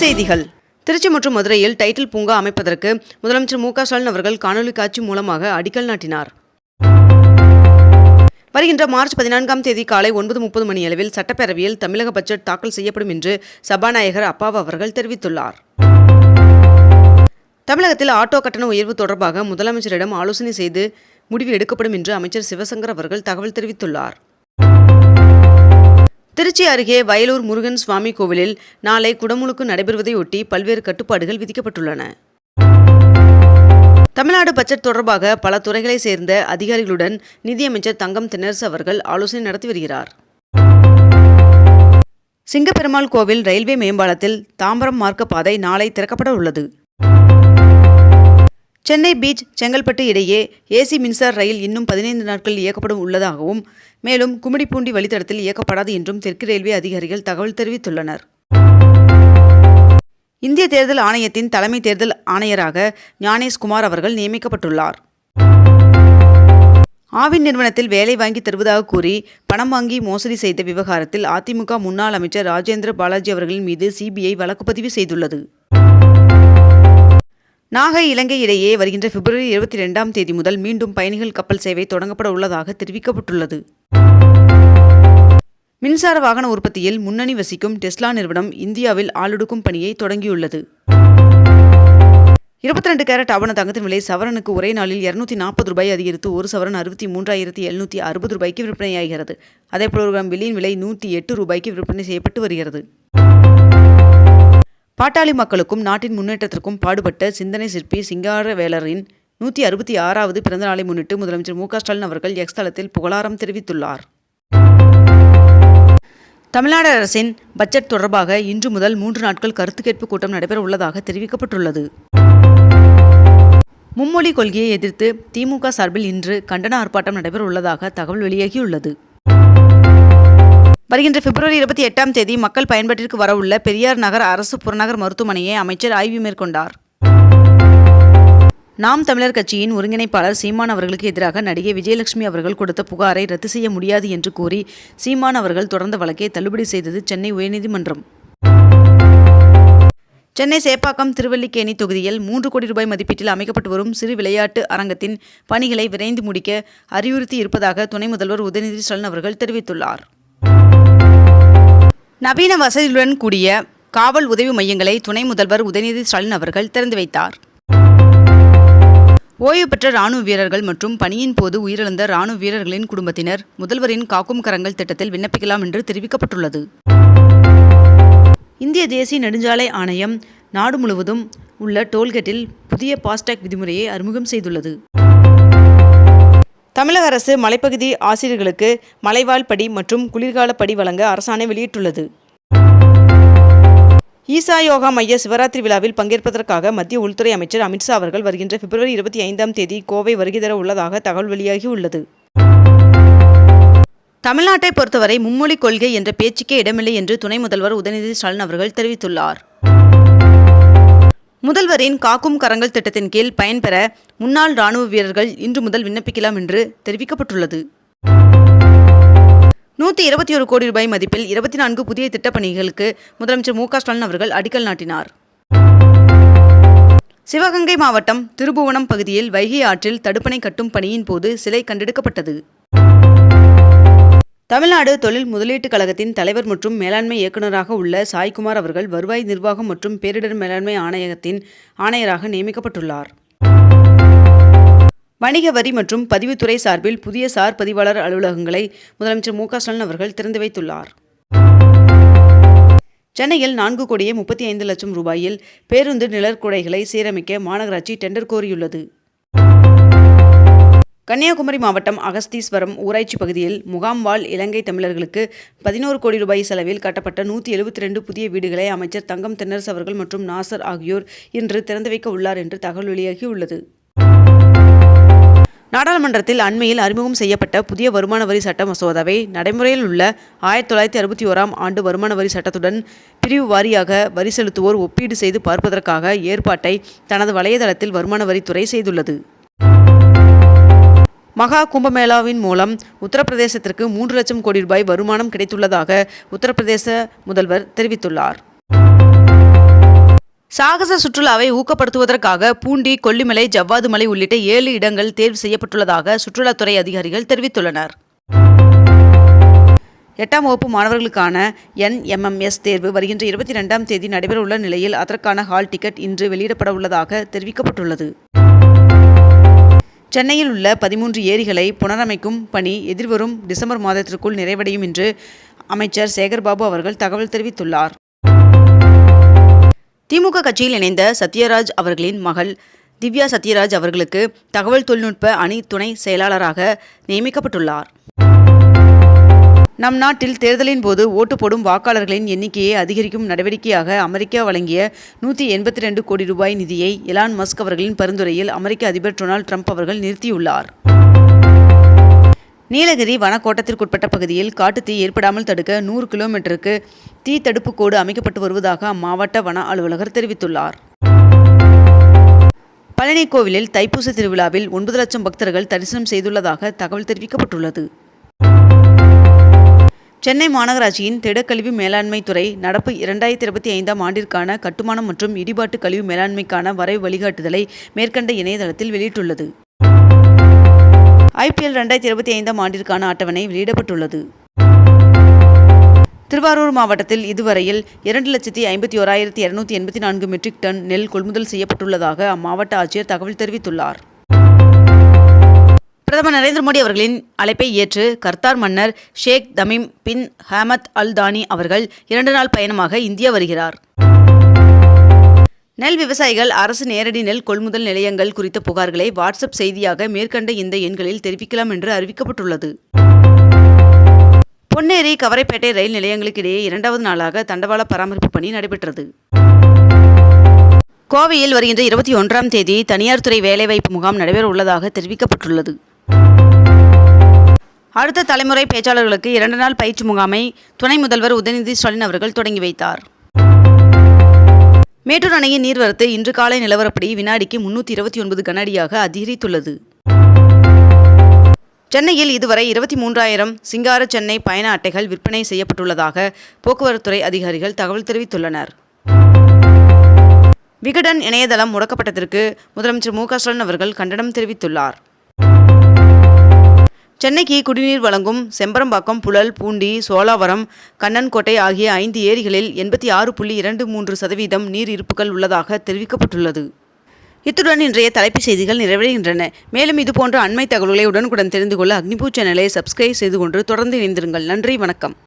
செய்திகள். திருச்சி மற்றும் மதுரையில் டைட்டில் பூங்கா அமைப்பதற்கு முதலமைச்சர் மு க ஸ்டாலின் அவர்கள் காணொலி காட்சி மூலமாக அடிக்கல் நாட்டினார். வருகின்ற மார்ச் பதினான்காம் தேதி காலை ஒன்பது முப்பது மணியளவில் சட்டப்பேரவையில் தமிழக பட்ஜெட் தாக்கல் செய்யப்படும் என்று சபாநாயகர் அப்பாவு அவர்கள் தெரிவித்துள்ளார். தமிழகத்தில் ஆட்டோ கட்டண உயர்வு தொடர்பாக முதலமைச்சரிடம் ஆலோசனை செய்து முடிவு எடுக்கப்படும் என்று அமைச்சர் சிவசங்கர் அவர்கள் தகவல் தெரிவித்துள்ளார். திருச்சி அருகே வயலூர் முருகன் சுவாமி கோவிலில் நாளை குடமுழுக்கு நடைபெறுவதையொட்டி பல்வேறு கட்டுப்பாடுகள் விதிக்கப்பட்டுள்ளன. தமிழ்நாடு பட்ஜெட் தொடர்பாக பல துறைகளைச் சேர்ந்த அதிகாரிகளுடன் நிதியமைச்சர் தங்கம் தென்னரசு அவர்கள் ஆலோசனை நடத்தி வருகிறார். சிங்கப்பெருமாள் கோவில் ரயில்வே மேம்பாலத்தில் தாம்பரம் மார்க்க பாதை நாளை திறக்கப்பட உள்ளது. சென்னை பீச் செங்கல்பட்டு இடையே ஏசி மின்சார ரயில் இன்னும் பதினைந்து நாட்கள் இயக்கப்படும் உள்ளதாகவும் மேலும் கும்மிடிப்பூண்டி வழித்தடத்தில் இயக்கப்படாது என்றும் தெற்கு ரயில்வே அதிகாரிகள் தகவல் தெரிவித்துள்ளனர். இந்திய தேர்தல் ஆணையத்தின் தலைமை தேர்தல் ஆணையராக ஞானேஷ்குமார் அவர்கள் நியமிக்கப்பட்டுள்ளார். ஆவின் நிறுவனத்தில் வேலை வாங்கி தருவதாக கூறி பணம் வாங்கி மோசடி செய்த விவகாரத்தில் அதிமுக முன்னாள் அமைச்சர் ராஜேந்திர பாலாஜி அவர்களின் மீது சிபிஐ வழக்குப்பதிவு செய்துள்ளது. நாகை இலங்கை இடையே வருகின்ற பிப்ரவரி இருபத்தி ரெண்டாம் தேதி முதல் மீண்டும் பயணிகள் கப்பல் சேவை தொடங்கப்பட உள்ளதாக தெரிவிக்கப்பட்டுள்ளது. மின்சார வாகன உற்பத்தியில் முன்னணி வசிக்கும் டெஸ்லா நிறுவனம் இந்தியாவில் ஆளெடுக்கும் பணியை தொடங்கியுள்ளது. இருபத்தி ரெண்டு கேரட் ஆவண தங்கத்தின் விலை சவரனுக்கு ஒரே நாளில் இருநூத்தி நாற்பது ரூபாய் அதிகரித்து ஒரு சவரன் அறுபத்தி மூன்றாயிரத்தி எழுநூற்றி அறுபது ரூபாய்க்கு விற்பனையாகிறது. அதேபோல் ஒரு கிராம் வெள்ளியின் விலை நூற்றி எட்டு ரூபாய்க்கு விற்பனை செய்யப்பட்டு வருகிறது. பாட்டாளி மக்களுக்கும் நாட்டின் முன்னேற்றத்திற்கும் பாடுபட்ட சிந்தனை சிற்பி சிங்கார வேளரின் நூற்றி அறுபத்தி ஆறாவது பிறந்த நாளை முன்னிட்டு முதலமைச்சர் மு க ஸ்டாலின் அவர்கள் எக்ஸ் தளத்தில் புகழாரம் தெரிவித்துள்ளார். தமிழ்நாடு அரசின் பட்ஜெட் தொடர்பாக இன்று முதல் மூன்று நாட்கள் கருத்து கேட்பு கூட்டம் நடைபெற உள்ளதாக தெரிவிக்கப்பட்டுள்ளது. மும்மொழி கொள்கையை எதிர்த்து திமுக சார்பில் இன்று கண்டன ஆர்ப்பாட்டம் நடைபெற உள்ளதாக தகவல் வெளியாகியுள்ளது. வருகின்ற பிப்ரவரி இருபத்தி எட்டாம் தேதி மக்கள் பயன்பாட்டிற்கு வரவுள்ள பெரியார் நகர் அரசு புறநகர் மருத்துவமனையை அமைச்சர் ஆய்வு மேற்கொண்டார். நாம் தமிழர் கட்சியின் ஒருங்கிணைப்பாளர் சீமான் அவர்களுக்கு எதிராக நடிகை விஜயலட்சுமி அவர்கள் கொடுத்த புகாரை ரத்து செய்ய முடியாது என்று கூறி சீமான் அவர்கள் தொடர்ந்த வழக்கை தள்ளுபடி செய்தது சென்னை உயர்நீதிமன்றம். சென்னை சேப்பாக்கம் திருவல்லிக்கேணி தொகுதியில் மூன்று கோடி ரூபாய் மதிப்பீட்டில் அமைக்கப்பட்டு வரும் சிறு விளையாட்டு அரங்கத்தின் பணிகளை விரைந்து முடிக்க அறிவுறுத்தி இருப்பதாக துணை முதல்வர் உதயநிதி ஸ்டாலின் அவர்கள் தெரிவித்துள்ளார். நவீன வசதியுடன் கூடிய காவல் உதவி மையங்களை துணை முதல்வர் உதயநிதி ஸ்டாலின் அவர்கள் திறந்து வைத்தார். ஓய்வு பெற்ற ராணுவ வீரர்கள் மற்றும் பணியின் போது உயிரிழந்த ராணுவ வீரர்களின் குடும்பத்தினர் முதல்வரின் காக்கும் கரங்கள் திட்டத்தில் விண்ணப்பிக்கலாம் என்று தெரிவிக்கப்பட்டுள்ளது. இந்திய தேசிய நெடுஞ்சாலை ஆணையம் நாடு முழுவதும் உள்ள டோல்கேட்டில் புதிய பாஸ்டாக் விதிமுறையை அறிமுகம் செய்துள்ளது. தமிழக அரசு மலைப்பகுதி ஆசிரியர்களுக்கு மலைவாழ் படி மற்றும் குளிர்கால படி வழங்க அரசாணை வெளியிட்டுள்ளது. ஈசா யோகா மைய சிவராத்திரி விழாவில் பங்கேற்பதற்காக மத்திய உள்துறை அமைச்சர் அமித்ஷா அவர்கள் வருகின்ற பிப்ரவரி இருபத்தி ஐந்தாம் தேதி கோவை வருகை தர உள்ளதாக தகவல் வெளியாகியுள்ளது தமிழ்நாட்டை பொறுத்தவரை மும்மொழி கொள்கை என்ற பேச்சுக்கே இடமில்லை என்று துணை முதல்வர் உதயநிதி ஸ்டாலின் அவர்கள் தெரிவித்துள்ளார். முதல்வரின் காக்கும் கரங்கள் திட்டத்தின் கீழ் பயன்பெற முன்னாள் ராணுவ வீரர்கள் இன்று முதல் விண்ணப்பிக்கலாம் என்று தெரிவிக்கப்பட்டுள்ளது. நூற்றி இருபத்தி ஒரு கோடி ரூபாய் மதிப்பில் இருபத்தி நான்கு புதிய திட்டப்பணிகளுக்கு முதலமைச்சர் மு க ஸ்டாலின் அவர்கள் அடிக்கல் நாட்டினார். சிவகங்கை மாவட்டம் திருபுவனம் பகுதியில் வைகை ஆற்றில் தடுப்பணை கட்டும் பணியின் போது சிலை கண்டெடுக்கப்பட்டது. தமிழ்நாடு தொழில் முதலீட்டுக் கழகத்தின் தலைவர் மற்றும் மேலாண்மை இயக்குநராக உள்ள சாய்குமார் அவர்கள் வருவாய் நிர்வாகம் மற்றும் பேரிடர் மேலாண்மை ஆணையகத்தின் ஆணையராக நியமிக்கப்பட்டுள்ளார். வணிக வரி மற்றும் பதிவுத்துறை சார்பில் புதிய சார் பதிவாளர் அலுவலகங்களை முதலமைச்சர் மு ஸ்டாலின் அவர்கள் திறந்து வைத்துள்ளார். சென்னையில் நான்கு கோடியே முப்பத்தி ஐந்து லட்சம் ரூபாயில் பேருந்து நிழற்குடைகளை சீரமைக்க மாநகராட்சி டெண்டர் கோரியுள்ளது. கன்னியாகுமரி மாவட்டம் அகஸ்தீஸ்வரம் ஊராட்சி பகுதியில் முகாம் வாழ் இலங்கை தமிழர்களுக்கு பதினோரு கோடி ரூபாய் செலவில் கட்டப்பட்ட நூற்றி எழுபத்தி ரெண்டு புதிய வீடுகளை அமைச்சர் தங்கம் தென்னரசு அவர்கள் மற்றும் நாசர் ஆகியோர் இன்று திறந்து வைக்க உள்ளார் என்று தகவல் வெளியாகியுள்ளது. நாடாளுமன்றத்தில் அண்மையில் அறிமுகம் செய்யப்பட்ட புதிய வருமான வரி சட்ட மசோதாவை நடைமுறையில் உள்ள ஆயிரத்தி தொள்ளாயிரத்தி அறுபத்தி ஓராம் ஆண்டு வருமான வரி சட்டத்துடன் பிரிவு வாரியாக வரி செலுத்துவோர் ஒப்பீடு செய்து பார்ப்பதற்காக ஏற்பாட்டை தனது வலைதளத்தில் வருமான வரித்துறை செய்துள்ளது. மகா கும்பமேளாவின் மூலம் உத்தரப்பிரதேசத்திற்கு மூன்று லட்சம் கோடி ரூபாய் வருமானம் கிடைத்துள்ளதாக உத்தரப்பிரதேச முதல்வர் தெரிவித்துள்ளார். சாகச சுற்றுலாவை ஊக்கப்படுத்துவதற்காக பூண்டி கொல்லிமலை ஜவ்வாதுமலை உள்ளிட்ட ஏழு இடங்கள் தேர்வு செய்யப்பட்டுள்ளதாக சுற்றுலாத்துறை அதிகாரிகள் தெரிவித்துள்ளனர். எட்டாம் வகுப்பு மாணவர்களுக்கான என்எம்எம்எஸ் தேர்வு வருகின்ற இருபத்தி ரெண்டாம் தேதி நடைபெறவுள்ள நிலையில் அதற்கான ஹால் டிக்கெட் இன்று வெளியிடப்பட உள்ளதாக தெரிவிக்கப்பட்டுள்ளது. சென்னையில் உள்ள பதிமூன்று ஏரிகளை புனரமைக்கும் பணி எதிர்வரும் டிசம்பர் மாதத்திற்குள் நிறைவடையும் என்று அமைச்சர் சேகர்பாபு அவர்கள் தகவல் தெரிவித்துள்ளார். திமுக கட்சியில் இணைந்த சத்யராஜ் அவர்களின் மகள் திவ்யா சத்யராஜ் அவர்களுக்கு தகவல் தொழில்நுட்ப அணி துணை செயலாளராக நியமிக்கப்பட்டுள்ளார். நம் நாட்டில் தேர்தலின் போது ஓட்டு போடும் வாக்காளர்களின் எண்ணிக்கையை அதிகரிக்கும் நடவடிக்கையாக அமெரிக்கா வழங்கிய நூற்றி எண்பத்தி ரெண்டு கோடி ரூபாய் நிதியை எலான் மஸ்க் அவர்களின் பரிந்துரையில் அமெரிக்க அதிபர் டொனால்ட் ட்ரம்ப் அவர்கள் நிறுத்தியுள்ளார். நீலகிரி வனக்கோட்டத்திற்குட்பட்ட பகுதியில் காட்டுத்தீ ஏற்படாமல் தடுக்க நூறு கிலோமீட்டருக்கு தீ தடுப்பு கோடு அமைக்கப்பட்டு வருவதாக அம்மாவட்ட வன அலுவலகர் தெரிவித்துள்ளார். பழனி கோவிலில் தைப்பூச திருவிழாவில் ஒன்பது லட்சம் பக்தர்கள் தரிசனம் செய்துள்ளதாக தகவல் தெரிவிக்கப்பட்டுள்ளது. சென்னை மாநகராட்சியின் திடக்கழிவு மேலாண்மை துறை நடப்பு இரண்டாயிரத்தி இருபத்தி ஐந்தாம் ஆண்டிற்கான கட்டுமானம் மற்றும் இடிபாட்டு கழிவு மேலாண்மைக்கான வரைவு வழிகாட்டுதலை மேற்கண்ட இணையதளத்தில் வெளியிட்டுள்ளது. ஐபிஎல் ரெண்டாயிரத்தி இருபத்தி ஐந்தாம் ஆண்டிற்கான அட்டவணை வெளியிடப்பட்டுள்ளது. திருவாரூர் மாவட்டத்தில் இதுவரையில் இரண்டு லட்சத்தி ஐம்பத்தி ஓராயிரத்தி இரநூத்தி எண்பத்தி நான்கு மெட்ரிக் டன் நெல் கொள்முதல் செய்யப்பட்டுள்ளதாக அம்மாவட்ட ஆட்சியர் தகவல் தெரிவித்துள்ளார். பிரதமர் நரேந்திர மோடி அவர்களின் அழைப்பை ஏற்று கர்த்தார் மன்னர் Sheikh Tamim bin Hamad Al தானி அவர்கள் இரண்டு நாள் பயணமாக இந்தியா வருகிறார். நெல் விவசாயிகள் அரசு நேரடி நெல் கொள்முதல் நிலையங்கள் குறித்த புகார்களை வாட்ஸ்அப் செய்தியாக மேற்கண்ட இந்த எண்களில் தெரிவிக்கலாம் என்று அறிவிக்கப்பட்டுள்ளது. பொன்னேரி கவரைப்பேட்டை ரயில் நிலையங்களுக்கு இடையே இரண்டாவது நாளாக தண்டவாள பராமரிப்பு பணி நடைபெற்றது. கோவையில் வருகின்ற இருபத்தி ஒன்றாம் தேதி தனியார் துறை வேலைவாய்ப்பு முகாம் நடைபெற உள்ளதாக தெரிவிக்கப்பட்டுள்ளது. அடுத்த தலைமுறை பேச்சாளர்களுக்கு இரண்டு நாள் பயிற்சி முகாமை துணை முதல்வர் உதயநிதி ஸ்டாலின் அவர்கள் தொடங்கி வைத்தார். மேட்டூர் அணையின் நீர்வரத்து இன்று காலை நிலவரப்படி வினாடிக்கு முன்னூற்றி இருபத்தி ஒன்பது கனஅடியாக அதிகரித்துள்ளது. சென்னையில் இதுவரை இருபத்தி மூன்றாயிரம் சிங்கார சென்னை பயண அட்டைகள் விற்பனை செய்யப்பட்டுள்ளதாக போக்குவரத்துறை அதிகாரிகள் தகவல் தெரிவித்துள்ளனர். விகடன் இணையதளம் முடக்கப்பட்டதற்கு முதலமைச்சர் மு க ஸ்டாலின் அவர்கள் கண்டனம் தெரிவித்துள்ளார். சென்னைக்கு குடிநீர் வழங்கும் செம்பரம்பாக்கம் புழல் பூண்டி சோலாவரம் கண்ணன்கோட்டை ஆகிய ஐந்து ஏரிகளில் எண்பத்தி ஆறு புள்ளி இரண்டு மூன்று சதவீதம் நீர் இருப்புகள் உள்ளதாக தெரிவிக்கப்பட்டுள்ளது. இத்துடன் இன்றைய தலைப்புச் செய்திகள் நிறைவடைகின்றன. மேலும் இதுபோன்ற அண்மை தகவல்களை உடனுக்குடன் தெரிந்து கொள்ள அக்னிபூ சேனலை சப்ஸ்கிரைப் செய்து கொண்டு தொடர்ந்து இணைந்திருங்கள். நன்றி வணக்கம்.